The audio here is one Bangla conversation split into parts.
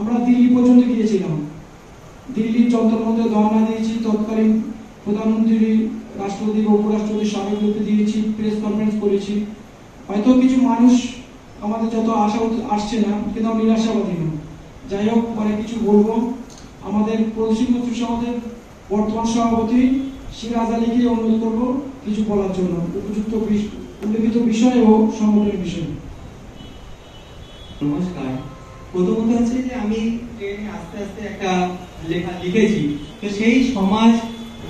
আমরা দিল্লি পর্যন্ত গিয়েছিলাম। দিল্লির যন্ত্র মধ্যে ধর্ণা দিয়েছি, তৎকালীন প্রধানমন্ত্রী, রাষ্ট্রপতি উপরাষ্ট্রপতি স্বামীগুলোকে দিয়েছি প্রেস কনফারেন্স করেছি। হয়তো কিছু মানুষ আমাদের যত আশা আসছে না, কিন্তু আমি নিরাশাবাদী না যাই হোক পরে কিছু বলব। আমাদের প্রদর্শন সমাজের বর্তমান সভাপতি সিরাজ আলীকে অনুরোধ করব কিছু বলার জন্য, উপযুক্ত উল্লেখিত বিষয় ও সংগঠনের বিষয়। নমস্কার। প্রথমত হচ্ছে যে আমি ট্রেনে আস্তে আস্তে একটা লেখা লিখেছি। তো সেই সমাজ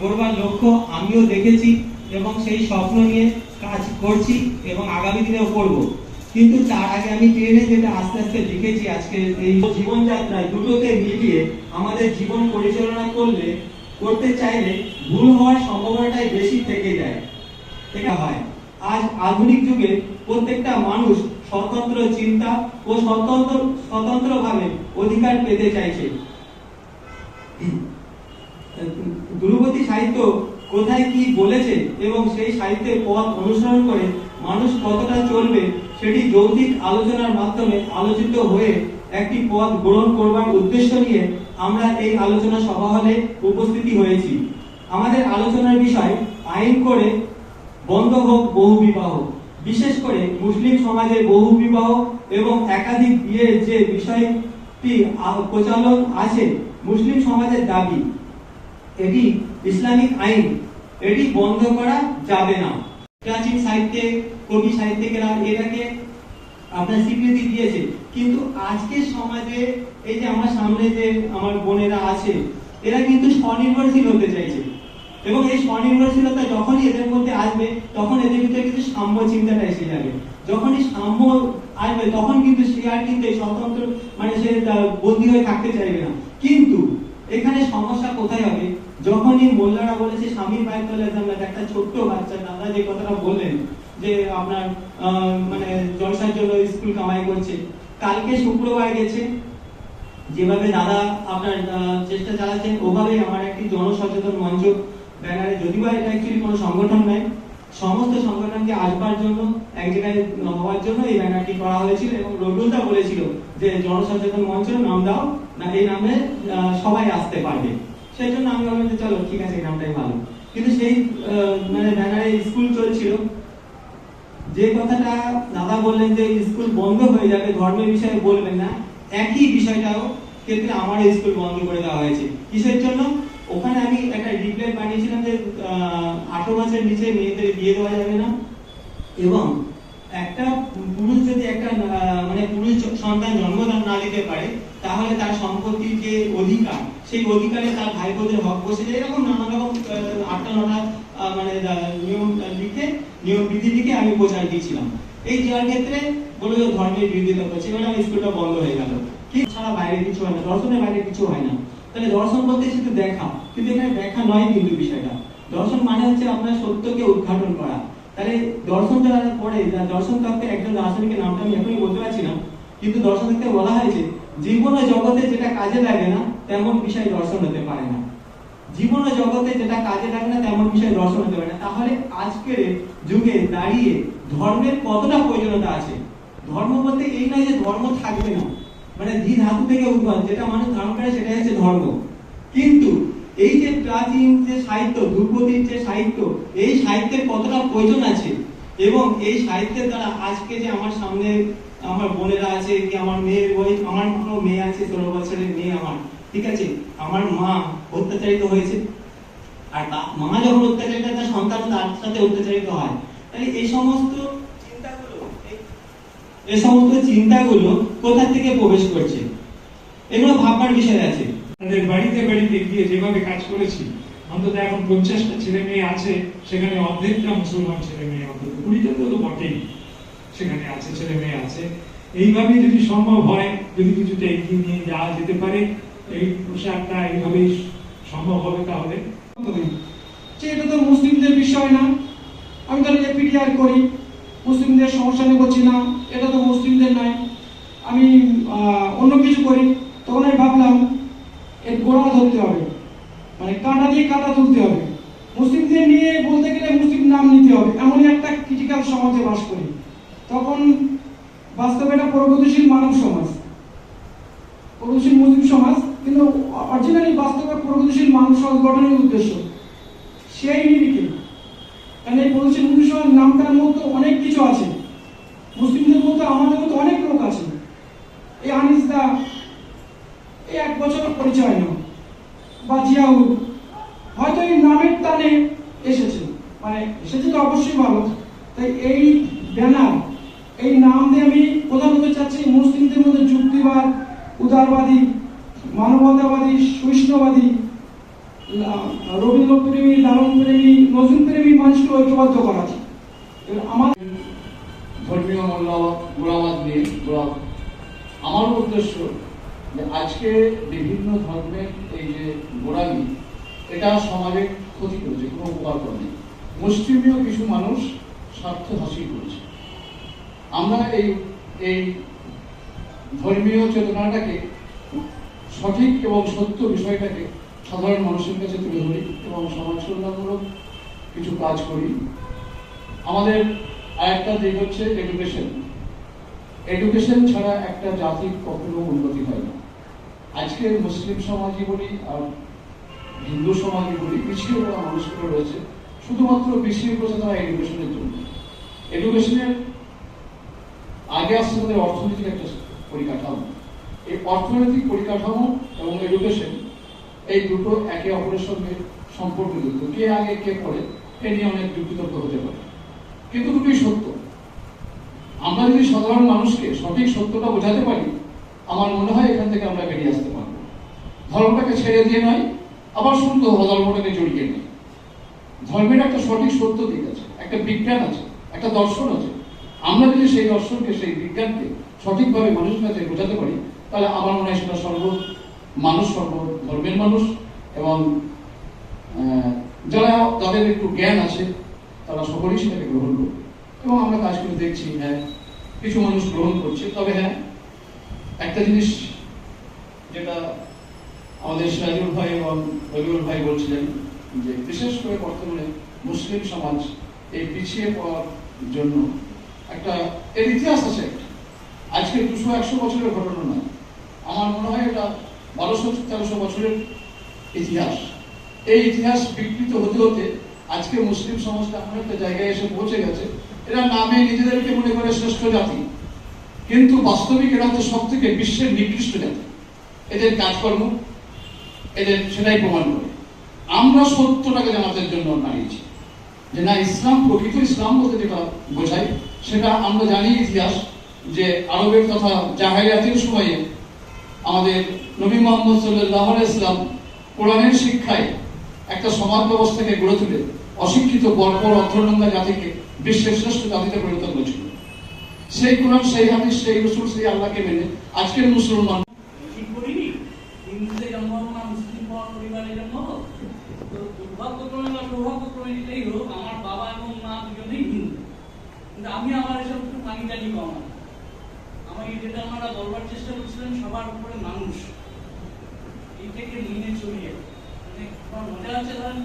গড়বার লক্ষ্য আমিও দেখেছি এবং সেই স্বপ্ন নিয়ে কাজ করছি এবং আগামী দিনেও করব। কিন্তু তার আগে আমি ট্রেনে যেটা আস্তে আস্তে লিখেছি আজকে এই জীবনযাত্রায় দুটোকে মিলিয়ে আমাদের জীবন পরিচালনা করলে, করতে চাইলে ভুল হওয়ার সম্ভাবনাটাই বেশি থেকে যায়। এটা হয়। আজ আধুনিক যুগে প্রত্যেকটা মানুষ স্বতন্ত্র চিন্তা ও স্বতন্ত্র, স্বতন্ত্রভাবে অধিকার পেতে চাইছে। দূরবর্তী সাহিত্য কোথায় কি বলেছে এবং সেই সাহিত্যের পথ অনুসরণ করে মানুষ কতটা চলবে সেটি যৌক্তিক আলোচনার মাধ্যমে আলোচিত হয়ে একটি পথ গ্রহণ করবার উদ্দেশ্য নিয়ে আমরা এই আলোচনা সভা হলে উপস্থিতি হয়েছি। আমাদের আলোচনার বিষয় আইন করে বন্ধ হোক, বহু বিবাহ বিশেষ করে মুসলিম সমাজে বহু বিবাহ এবং একাধিক বিয়ের যে বিষয়টি প্রচলন আছে, মুসলিম সমাজের দাবি, এটি ইসলামিক আইন, এটি বন্ধ করা যাবে না। প্রাচীন সাহিত্যে, কবি সাহিত্যিকেরা এটাকে আপনার স্বীকৃতি দিয়েছে। কিন্তু আজকের সমাজে, এই যে আমার সামনে যে আমার বোনেরা আছে, এরা কিন্তু স্বনির্ভরশীল হতে চাইছে। এবং এই স্বনির্ভরশীলতা যখনই এদের মধ্যে আসবে, তখন এদের ভিতরে কিন্তু সাম্য চিন্তাটা এসে যাবে। যখনই সাম্য আসবে, তখন কিন্তু সে আর কিন্তু স্বতন্ত্র মানে সে বন্দী হয়ে থাকতে চাইবে না। কিন্তু এখানে সমস্যা কোথায় হবে? যখনই মোল্লারা বলেছে, স্বামীর পায়ের তলে জান্নাত একটা ছোট্ট বাচ্চা, দাদা যে কথাটা বললেন, যে আপনার মানে জলসার জন্য স্কুল কামাই করছে, কালকে শুক্রবার গেছে, যেভাবে দাদা আপনার চেষ্টা চালাচ্ছেন, ওভাবেই আমার একটি জনসচেতন মঞ্চ ব্যানারে যদিও বা এটা অ্যাকচুয়ালি কোনো সংগঠন নয়, সমস্ত সংগঠনকে আসবার জন্য এক জায়গায় হওয়ার জন্য এই ব্যানারটি করা হয়েছিল এবং রবিউলদা বলেছিল যে জনসচেতন মঞ্চ নাম দাও, না এই নামে সবাই আসতে পারবে। সেই জন্য আমি ভাবলাম যে চলো, ঠিক আছে, এই নামটাই ভালো। কিন্তু সেই মানে ব্যানারে স্কুল চলছিল। যে কথাটা দাদা বললেন যে স্কুল বন্ধ হয়ে যাবে, ধর্মের বিষয়ে বলবেন না, একই বিষয়টাও ক্ষেত্রে আমার স্কুল বন্ধ করে দেওয়া হয়েছে। কিসের জন্য? ওখানে আমি একটা রিপ্লেট বানিয়েছিলাম যে আঠারো মাসের নিচে মেয়েদের বিয়ে দেওয়া যাবে না। এবং একটা পুরুষ যদি একটা মানে পুরুষ সন্তান জন্মদান না দিতে পারে, তাহলে তার সম্পত্তির যে অধিকার, সেই অধিকারে তার ভাই বোনদের হক বসে যায় এরকম নানা রকম আটটা নটা মানে নিয়ম লিখে, নিয়ম বিধি লিখে আমি প্রচার দিয়েছিলাম। এই যাওয়ার ক্ষেত্রে বলে ধর্মের বিরোধিতা করছে, এবার আমি স্কুলটা বন্ধ হয়ে গেল। কি ছাড়া বাইরে কিছু হয় না, দর্শনের বাইরে কিছু হয় না। তাহলে দর্শন বলতে শুধু দেখা, কিন্তু এখানে দেখা নয় কিন্তু বিষয়টা। দর্শন মানে হচ্ছে আপনার সত্যকে উদ্ঘাটন করা। তাহলে দর্শন যারা পড়ে দর্শন তত্ত্বের একজন দার্শনিকের নামটা আমি এখনই বলতে পারছি না। কিন্তু দর্শন তত্ত্বে বলা হয়েছে, জীবন ও জগতে যেটা কাজে লাগে না, তেমন বিষয় দর্শন হতে পারে না। জীবন ও জগতে যেটা কাজে লাগে না, তেমন বিষয় দর্শন হতে পারে না। তাহলে আজকের যুগে দাঁড়িয়ে ধর্মের কতটা প্রয়োজনীয়তা আছে? ধর্ম বলতে এই নয় যে ধর্ম থাকবে না। মানে ধি ধাতু থেকে উদ্ভব যেটা মানুষ ধারণ করে সেটাই হচ্ছে ধর্ম। কিন্তু এই যে প্রাচীন যে সাহিত্য, ধ্রুপদীর যে সাহিত্য, এই সাহিত্যের কতটা প্রয়োজন আছে? এবং এই সাহিত্যের দ্বারা আজকে যে আমার সামনে আমার বোনেরা আছে, কি আমার মেয়ের বই আমার কোনো মেয়ে আছে, ষোলো বছরের মেয়ে আমার, ঠিক আছে? আমার মা অত্যাচারিত হয়েছে। আর মা যখন অত্যাচারিত তার সন্তান তার সাথে অত্যাচারিত হয়। তাহলে এই সমস্ত এই সমস্ত চিন্তাগুলো কোথা থেকে প্রবেশ করছে? এগুলো ভাববার বিষয় আছে। তাদের বাড়িতে বাড়িতে গিয়ে যেভাবে কাজ করেছি অন্তত এখন পঞ্চাশটা ছেলে মেয়ে আছে সেখানে অর্ধেকটা মুসলমান ছেলে মেয়ে অন্তত কুড়িটা তো বটেই সেখানে আছে ছেলে মেয়ে আছে। এইভাবে যদি সম্ভব হয় যদি কিছুটা এগিয়ে নিয়ে যাওয়া যেতে পারে এই পোশাকটা এইভাবেই সম্ভব হবে তাহলে। যে এটা তো মুসলিমদের বিষয় না আমি তাহলে এপিডিআর করি। মুসলিমদের সমস্যা নিয়ে করছি না এটা তো মুসলিমদের নয়। আমি অন্য কিছু করি তখন আমি ভাবলাম এর গোড়া ধরতে হবে মানে কাঁটা দিয়ে কাঁটা তুলতে হবে মুসলিমদের নিয়ে বলতে গেলে মুসলিম নাম নিতে হবে এমনই একটা ক্রিটিক্যাল সমাজে বাস করি তখন বাস্তবে এটা প্রগতিশীল মানব সমাজ প্রগতিশীল মুসলিম সমাজ কিন্তু অরিজিনালি বাস্তবে প্রগতিশীল মানুষ সমাজ গঠনের উদ্দেশ্য সেই নিরিখে কারণ এই প্রগতিশীল মুসলিম সমাজ নামটার মধ্যে অনেক কিছু আছে মুসলিমদের মধ্যে আমাদের মধ্যে অনেক লোক আছে এই আনিসদা এই এক বছরের পরিচয় না। বা জিয়াউল হয়তো এই নামের টানে এসেছে। মানে এসেছে তো অবশ্যই ভালো। তাই এই ব্যানার, এই নাম দিয়ে আমি প্রধানত চাচ্ছি মুসলিমদের মধ্যে যুক্তিবাদ, উদারবাদী, মানবতাবাদী, সহিষ্ণুবাদী রবীন্দ্রপ্রেমী লালন প্রেমী নজরুল প্রেমী মানুষকে ঐক্যবদ্ধ করা আমাদের ধর্মীয় মূল্যবাদ মূল্যবাদ নিয়ে আমার উদ্দেশ্য যে আজকে বিভিন্ন ধর্মের এই যে গোড়ামি, এটা সমাজে ক্ষতি করেছে, কোনো উপকার করেনি। মুসলিমীয় কিছু মানুষ স্বার্থ হাসিল করেছে। আমরা এই এই ধর্মীয় চেতনাটাকে সঠিক এবং সত্য বিষয়টাকে সাধারণ মানুষের কাছে তুলে ধরি এবং সমাজ কল্যাণমূলক কিছু কাজ করি। আমাদের আরেকটা দিক হচ্ছে এডুকেশন এডুকেশন ছাড়া একটা জাতির কখনো উন্নতি হয় না। আজকের মুসলিম সমাজই বলি আর হিন্দু সমাজই বলি, পিছিয়ে পড়া মানুষগুলো রয়েছে। শুধুমাত্র পিছিয়ে পড়েছে তারা এডুকেশনের জন্য। এডুকেশনের আগে আসছে তাদের অর্থনৈতিক একটা পরিকাঠামো। এই অর্থনৈতিক পরিকাঠামো এবং এডুকেশন এই দুটো একে অপরের সঙ্গে সম্পর্কযুক্ত। কে আগে কে পরে, এ নিয়ে অনেক যুক্তিতর্ক হতে পারে। কিন্তু দুটোই সত্য। আমরা যদি সাধারণ মানুষকে সঠিক সত্যটা বোঝাতে পারি আমার মনে হয় এখান থেকে আমরা বেরিয়ে আসতে পারব। ধর্মটাকে ছেড়ে দিয়ে নয়, আবার শুদ্ধ ধর্মটাকে জড়িয়ে নেই ধর্মের একটা সঠিক সত্য দিক আছে, একটা বিজ্ঞান আছে, একটা দর্শন আছে। আমরা যদি সেই দর্শনকে, সেই বিজ্ঞানকে সঠিকভাবে মানুষের কাছে বোঝাতে পারি, তাহলে আমার মনে হয় সেটা সর্ব মানুষ সর্ব ধর্মের মানুষ এবং যারা তাদের একটু জ্ঞান আছে, তারা সকলেই সেটাকে গ্রহণ করবে। এবং আমরা কাজ করে দেখছি হ্যাঁ কিছু মানুষ গ্রহণ করছে। তবে হ্যাঁ একটা জিনিস যেটা আমাদের সিরাজুল ভাই এবং রবিউল ভাই বলছিলেন যে বিশেষ করে বর্তমানে মুসলিম সমাজ এই পিছিয়ে পড়ার জন্য একটা, এর ইতিহাস আছে আজকে দুশো একশো বছরের ঘটনা নয়। আমার মনে হয় এটা বারোশো তেরোশো বছরের ইতিহাস। এই ইতিহাস বিকৃত হতে হতে আজকে মুসলিম সমাজটা এমন একটা জায়গায় এসে পৌঁছে গেছে। এরা নামে নিজেদেরকে মনে করে শ্রেষ্ঠ জাতি। কিন্তু বাস্তবিক এরা হচ্ছে সব থেকে বিশ্বের নিকৃষ্ট জাতি। এদের কাজকর্ম, এদের সেটাই প্রমাণ করে। আমরা সত্যটাকে জানাতে জন্য দাঁড়িয়েছি যে না, ইসলাম প্রকৃত ইসলাম বলতে যেটা বোঝায়, সেটা আমরা জানি ইতিহাস, যে আরবের তথা জাহাইয়াতের সময়ে আমাদের নবী মোহাম্মদ সাল্লাহ ইসলাম কোরআনের শিক্ষায় একটা সমাজ ব্যবস্থাকে গড়ে তুলে অশিক্ষিত বর্বর অর্থনন্দা জাতিকে বিশ্বের শ্রেষ্ঠ জাতিতে পরিণত করেছিল। সেই কোরআন, সেই হাদিস, সেই রসুল, সেই আল্লাহকে মেনে। আজকের মুসলমান পরিবারে জন্ম আমার দুজনেই আমি আমার এসব একটু পানি টানি কম। আমাকে যেটা ওনারা বলবার চেষ্টা করছিলেন সবার উপরে মানুষ। এই থেকে নিয়ে চলে যাবে। মানে মজা আছে ধরেন,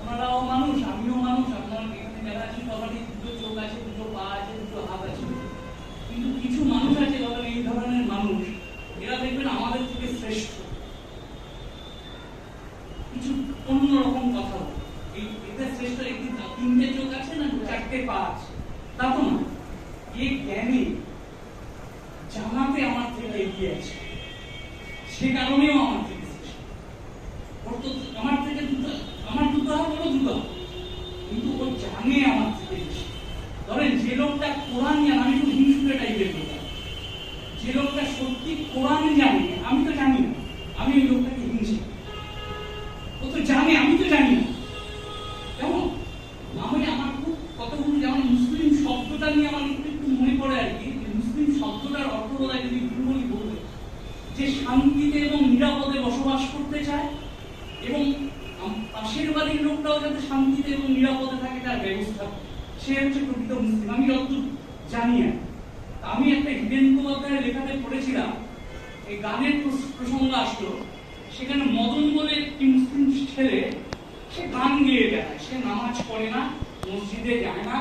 ওনারাও মানুষ, আমিও মানুষ, আপনার এখানে যারা আছি, সবারই দুটো চোখ আছে, দুটো পা আছে, দুটো হাত আছে। কিন্তু কিছু মানুষ আছে ধরেন এই ধরনের মানুষ, এরা দেখবেন আমাদের থেকে শ্রেষ্ঠ। কিছু অন্যরকম কথা এই এটা শ্রেষ্ঠ একটি তিনটে চোখ আছে না, চারটে পা আছে। তা তো না। এ জ্ঞানী আমার থেকে এগিয়ে আছে। সে কারণেও আমার যে শান্তিতে এবং নিরাপদে বসবাস করতে চায়, এবং পাশের বাড়ির লোকটাও যাতে শান্তিতে এবং নিরাপদে থাকে তার ব্যবস্থা, সে হচ্ছে প্রকৃত মুসলিম আমি যতদূর জানি কি। আমি একটা হিরেন লেখাতে পড়েছিলাম, এই গানের প্রসঙ্গ আসলো, সেখানে মদন বলে একটি মুসলিম ছেলে, সে গান গেয়ে বেড়ায় সে নামাজ পড়ে না, মসজিদে যায় না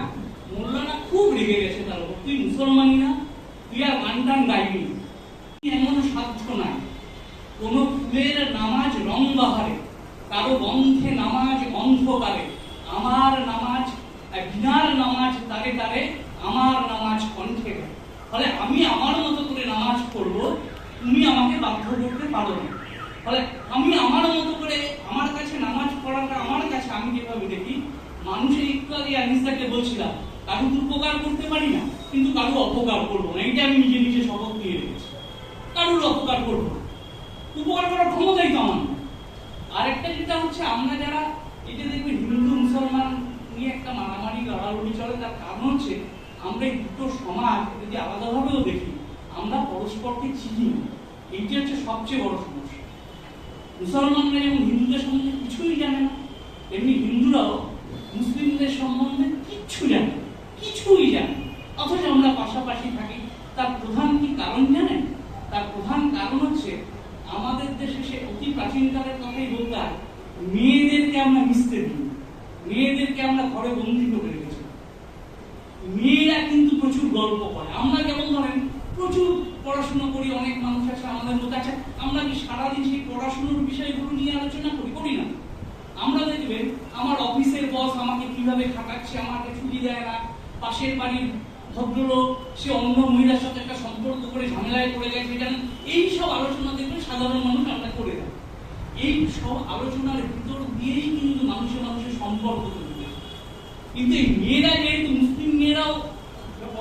মোল্লারা খুব রেগে গেছে তার উপর তুই মুসলমানই না, তুই আর গান টান গাইবি না। এমন সাধ্য নাই। ফুলের নামাজ রং বাহারে কারও বন্ধে নামাজ অন্ধকারে, আমার নামাজ বিনার নামাজ তারে তারে আমার নামাজ কণ্ঠে। ফলে আমি আমার মতো করে নামাজ পড়ব, তুমি আমাকে বাধ্য করতে পারো না। ফলে আমি আমার মতো করে আমার কাছে নামাজ পড়াটা আমার কাছে আমি যেভাবে দেখি? মানুষের আগে আনিসাকে বলছিলাম, কারুর উপকার করতে পারি না, কিন্তু কারও অপকার করব না। এটা আমি নিজে নিজে শপথ নিয়ে রেখেছি কারুর অপকার করব উপকার করার ক্ষমতাই তো আমার আরেকটা যেটা হচ্ছে, আমরা যারা এটা দেখবে হিন্দু, মুসলমান নিয়ে একটা মারামারি, লড়ালড়ি চলে, তার কারণ হচ্ছে আমরা এই দুটো সমাজ যদি আলাদাভাবেও দেখি, আমরা পরস্পরকে চিনি না। এইটা হচ্ছে সবচেয়ে বড় সমস্যা। মুসলমানরা যেমন হিন্দুদের সম্বন্ধে কিছুই জানে না তেমনি হিন্দুরাও মুসলিমদের সম্বন্ধে কিচ্ছু জানে না, কিছুই জানে না। অথচ আমরা পাশাপাশি থাকি তার প্রধান কি কারণ জানেন তার প্রধান কারণ হচ্ছে আমাদের দেশে সে অতি প্রাচীনকালের কথাই বলতে হয় মেয়েদেরকে আমরা মিশতে দিই? মেয়েদেরকে আমরা ঘরে বন্দি করে রেখেছি? মেয়েরা কিন্তু প্রচুর গল্প করে। আমরা যেমন ধরেন প্রচুর পড়াশোনা করি, অনেক মানুষ আছে আমাদের মধ্যে আছে। আমরা কি সারাদিন সেই পড়াশোনার বিষয়গুলো নিয়ে আলোচনা করি? করি না। আমরা দেখবেন আমার অফিসের বস আমাকে কীভাবে খাটাচ্ছে, আমাকে ছুটি দেয় না। পাশের বাড়ির ভদ্রলোক, সে অন্য মহিলার সাথে একটা সম্পর্ক করে ঝামেলায় পড়ে গেছে এই সব আলোচনা দেখবেন সাধারণ মানুষ আমরা করে দেয়। এই সব আলোচনার ভিতর দিয়েই কিন্তু মানুষের মানুষের সম্পর্ক তৈরি। কিন্তু এই মেয়েরা যেহেতু মুসলিম মেয়েরাও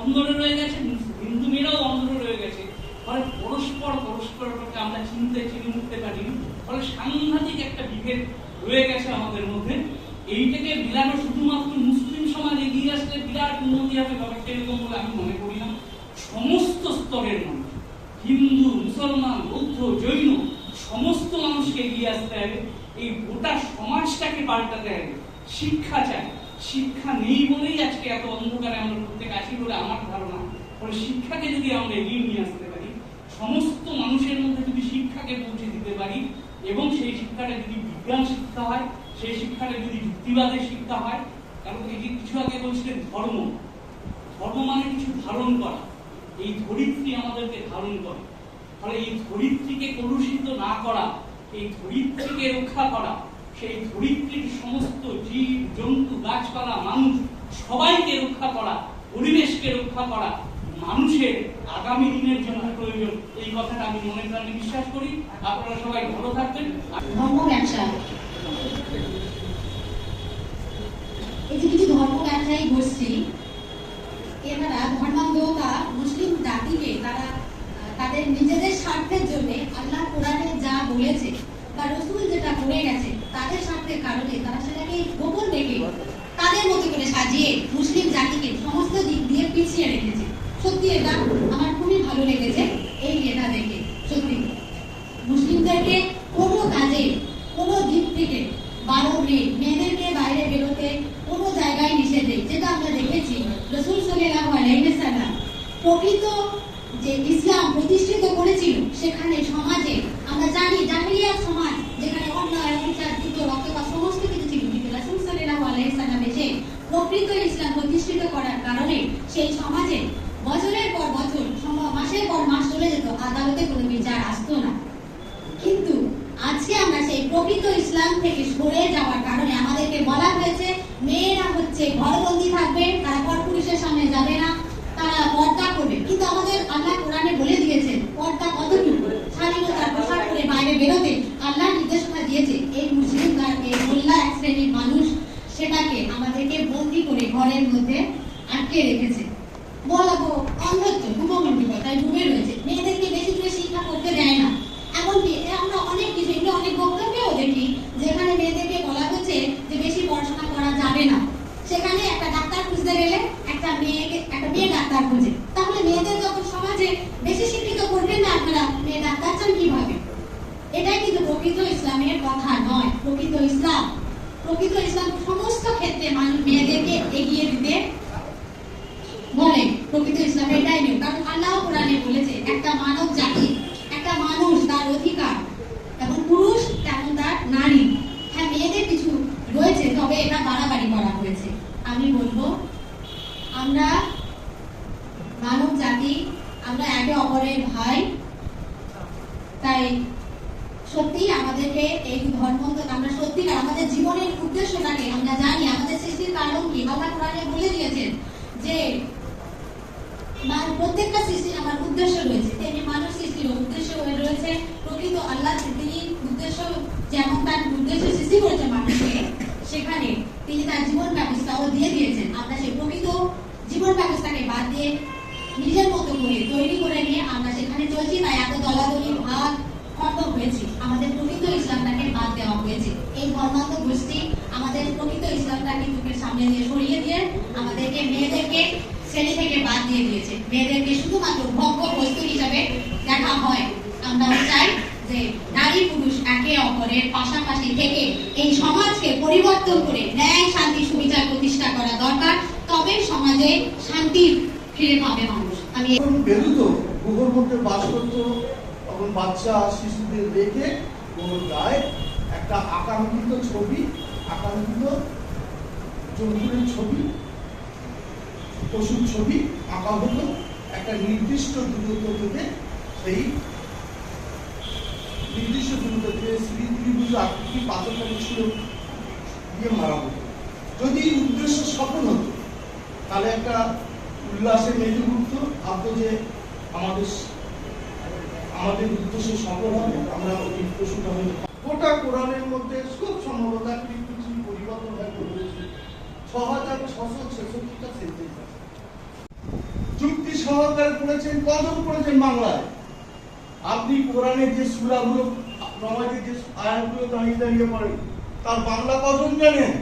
অন্দরে রয়ে গেছে হিন্দু মেয়েরাও অন্দরে রয়ে গেছে, ফলে পরস্পর পরস্পরকে আমরা চিনতে চিনে উঠতে পারি ফলে সাংঘাতিক একটা বিভেদ রয়ে গেছে আমাদের মধ্যে। এইটাকে বিলানো শুধুমাত্র মুসলিম সমাজ এগিয়ে আসলে বিরাট উন্নতি হবে ব্যাপারটা এরকম বলে আমি মনে করি না। সমস্ত স্তরের মানুষ, হিন্দু, মুসলমান, বৌদ্ধ, জৈন, সমস্ত মানুষকে এগিয়ে আসতে হবে। এই গোটা সমাজটাকে পাল্টাতে হবে। শিক্ষা চাই। শিক্ষা নেই বলেই আজকে এত অন্ধকারে আমরা প্রত্যেক আছি বলে আমার ধারণা। ফলে শিক্ষাকে যদি আমরা এগিয়ে নিয়ে আসতে পারি, সমস্ত মানুষের মধ্যে যদি শিক্ষাকে পৌঁছে দিতে পারি, এবং সেই শিক্ষাটা যদি বিজ্ঞান শিক্ষা হয়, সেই শিক্ষাটা যদি যুক্তিবাদের শিক্ষা হয়, কারণ এই কিছু আগে বলছিলেন ধর্ম ধর্ম মানে কিছু ধারণ করা। এই ধরিত্রী আমাদেরকে ধারণ করে। ফলে এই ধরিত্রীকে কলুষিত না করা এই ধরিত্রীকে রক্ষা করা, সেই ধরিত্রীর সমস্ত জীব, জন্তু, গাছপালা, মানুষ সবাইকে রক্ষা করা, পরিবেশকে রক্ষা করা, মানুষের আগামী দিনের জন্য প্রয়োজন। এই কথাটা আমি মনে প্রাণে বিশ্বাস করি। আপনারা সবাই ভালো থাকবেন। এই কিছু ধর্ম ব্যবসায়ী গোষ্ঠী এনারা ধর্মান্ধতা, মুসলিম জাতিকে তারা তাদের নিজেদের স্বার্থের জন্য আল্লাহ কোরআনে যা বলেছে বা রসুল যেটা করে গেছে, তাদের স্বার্থের কারণে তারা সেটাকে গোপন রেখে তাদের মতো করে সাজিয়ে মুসলিম জাতিকে সমস্ত দিক দিয়ে পিছিয়ে রেখেছে। সত্যি এটা আমার খুবই ভালো লেগেছে এই এটা দেখে সত্যি। মুসলিমদেরকে কোনো কাজে, কোনো দিক থেকে বারো মেয়ে মেয়েদেরকে বাইরে বেরোতে কোনো জায়গায় নিষেধ নেই। যেটা আমরা দেখেছি, রসুল সাল্লাম প্রকৃত যে সেখানে সমাজে, আমরা জানি জাহিলিয়াত সমাজ, যেখানে অন্যায় অবিচার যুদ্ধ, রক্তপাত, সমস্ত কিছু ছিল। এসে প্রকৃত ইসলাম প্রতিষ্ঠিত করার কারণে সেই সমাজে বছরের পর বছর মাসের পর মাস চলে যেত, আদালতে কোনো বিচার আসতো না। কিন্তু আজকে আমরা সেই প্রকৃত ইসলাম থেকে সরে যাওয়ার কারণে আমাদেরকে বলা হয়েছে, মেয়েরা হচ্ছে ঘরবন্দি থাকবে, তারা পরপুরুষের সামনে যাবে না, তারা পর্দা করবে। কিন্তু আমাদের আল্লাহ কোরআনে বলে বাইরে আল্লাহ নির্দেশনা দিয়েছে, এই মুসলিম এই মোল্লা এক শ্রেণির মানুষ সেটাকে আমাদেরকে বন্দি করে ঘরের মধ্যে আটকে রেখেছে বলব অন্ধত্ব ঘুমমন্ডিকতায় ডুবে রয়েছে মেয়েদেরকে বেশি করে শিক্ষা করতে দেয় না এমনকি এ আমরা অনেক কিছু এগুলো অনেক বক্তব্যও দেখি যেখানে মেয়েদেরকে বলা হচ্ছে যে বেশি পড়াশোনা করা যাবে না সেখানে একটা ডাক্তার খুঁজতে গেলে একটা মেয়েকে একটা মেয়ে ডাক্তার খুঁজে তাহলে মেয়েদের যখন সমাজে বেশি শিক্ষিত করবেন না আপনারা মেয়ে ডাক্তার চান কীভাবে এটাই কিন্তু প্রকৃত ইসলামের কথা নয় প্রকৃত ইসলাম প্রকৃত ইসলাম সমস্ত ক্ষেত্রে মানুষ মেয়েদেরকে এগিয়ে দিতে বলে প্রকৃত ইসলাম এটাই নিয়ম কারণ আল্লাহ কোরআনে বলেছে একটা মানব জাতি একটা মানুষ তার অধিকার এবং পুরুষ তেমন তার নারী হ্যাঁ মেয়েদের কিছু রয়েছে তবে এটা বাড়াবাড়ি করা হয়েছে আমি বলব আমরা মানব জাতি আমরা একে অপরের ভাই তাই সত্যি আমাদেরকে এই ধর্ম আমরা সত্যিকার আমাদের জীবনের উদ্দেশ্যটাকে আমরা জানি আমাদের সৃষ্টির কারণ কি আল্লাহ কোরআনে বলে দিয়েছেন যে মা- প্রত্যেকটা সৃষ্টির আমার উদ্দেশ্য রয়েছে তেমনি মানব সৃষ্টির উদ্দেশ্য হয়ে রয়েছে প্রকৃত আল্লাহ তিনি উদ্দেশ্য যেমন তার উদ্দেশ্য সৃষ্টি করেছে মানুষকে সেখানে তিনি তার জীবন ব্যবস্থাও দিয়ে দিয়েছেন আমরা সেই প্রকৃত জীবন ব্যবস্থাকে বাদ দিয়ে নিজের মতো করে তৈরি করে নিয়ে আমরা সেখানে চলছি, তাই এত দলাদলি ভাগ খন্ড হয়েছে। আমাদের প্রকৃত ইসলামটাকে বাদ দেওয়া হয়েছে। এই ধর্মান্ত গোষ্ঠী আমাদের প্রকৃত ইসলামটাকে চোখের সামনে দিয়ে সরিয়ে দিয়ে আমাদেরকে মেয়েদেরকে শ্রেণি থেকে বাদ দিয়ে দিয়েছে। মেয়েদেরকে শুধুমাত্র ভোগ্য বস্তু হিসাবে দেখা হয়। আমরা চাই যে নারী পুরুষ একে অপরের পাশাপাশি থেকে এই সমাজকে পরিবর্তন করে ন্যায়, শান্তি, সুবিচার প্রতিষ্ঠা করা দরকার। তবে সমাজে শান্তি ফিরে পাবে মানুষ। আমি যখন গুহর মধ্যে বাস করতো। তখন বাচ্চা, শিশুদের রেখে গুহর গায়ে একটা আকাঙ্ক্ষিত ছবি, আকাঙ্ক্ষিত জন্তুরের ছবি, পশুর ছবি আঁকা হতো। একটা নির্দিষ্ট দূরত্ব থেকে সেই নির্দিষ্ট শ্রী ত্রিভুজ আকৃতি মারা হতো। যদি উদ্দেশ্য সফল হতো, তাহলে একটা উল্লাসে ভাবতো যে আমাদের আমাদের উদ্দেশ্য সফল হবে, আমরা ওই পশুটা হয়ে গোটা কোরআনের মধ্যে খুব সম্ভবত একটি পরিবর্তন হয়েছে ছ হাজার ছশো ছেষট্টিটা সেন্টেন্স আছে। যুক্তি সহকারে পড়েছেন বাংলায়। আপনি কোরআনের যে সুরাগুলো নমাজের যে আয়াতগুলো দাঁড়িয়ে দাঁড়িয়ে পড়েন তার বাংলা কজন জানেন?